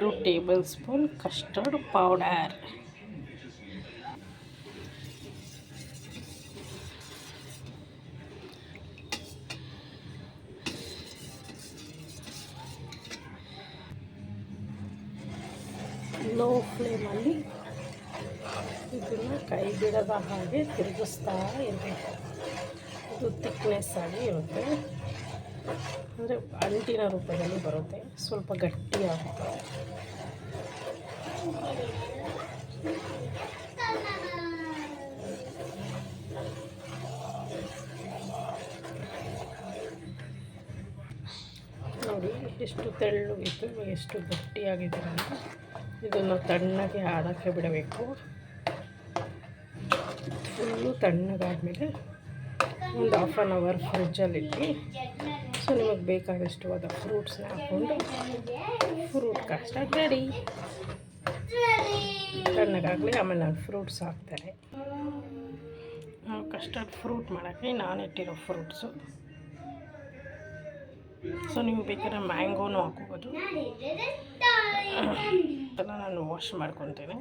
Two tablespoon custard powder. Low ಫ್ಲೇಮಲ್ಲಿ ಇದನ್ನು ಕೈ ಬಿಡದ ಹಾಗೆ ತಿರುಗಿಸ್ತಾ ಇರಬೇಕು ಇದು ತಿಕ್ನೆಸ್ ಆಗಿ ಇರುತ್ತೆ. ಅಂದರೆ ಅಂಟಿನ ರೂಪದಲ್ಲಿ ಬರುತ್ತೆ. ಸ್ವಲ್ಪ ಗಟ್ಟಿಯಾಗುತ್ತೆ. ನೋಡಿ, ಎಷ್ಟು ತೆಳ್ಳುಗಿತ್ತು ಎಷ್ಟು ಗಟ್ಟಿಯಾಗಿದೆ ಇದನ್ನು ತಣ್ಣಗೆ ಆಡೋಕ್ಕೆ ಬಿಡಬೇಕು. ಫುಲ್ಲು ತಣ್ಣಗಾದ್ಮೇಲೆ ಒಂದು ಹಾಫ್ ಆನ್ ಅವರ್ ಫ್ರಿಜ್ಜಲ್ಲಿಟ್ಟು ಸೊ ನಿಮಗೆ ಬೇಕಾದಷ್ಟು ಅದು ಫ್ರೂಟ್ಸ್ನ ಹಾಕ್ಕೊಂಡು ಫ್ರೂಟ್ ಕಸ್ಟರ್ಡ್ ರೆಡಿ ತಣ್ಣಗಾಗಲಿ ಆಮೇಲೆ ನಾನು ಫ್ರೂಟ್ಸ್ ಹಾಕ್ತಾರೆ ಕಸ್ಟರ್ಡ್ ಫ್ರೂಟ್ ಮಾಡೋಕ್ಕೆ ನಾನು ಇಟ್ಟಿರೋ ಫ್ರೂಟ್ಸು ಸೊ ನೀವು ಬೇಕಾದ್ರೆ ಮ್ಯಾಂಗೋನು ಹಾಕೋಬೋದು. ಅದನ್ನು ನಾನು ವಾಶ್ ಮಾಡ್ಕೊತೀನಿ.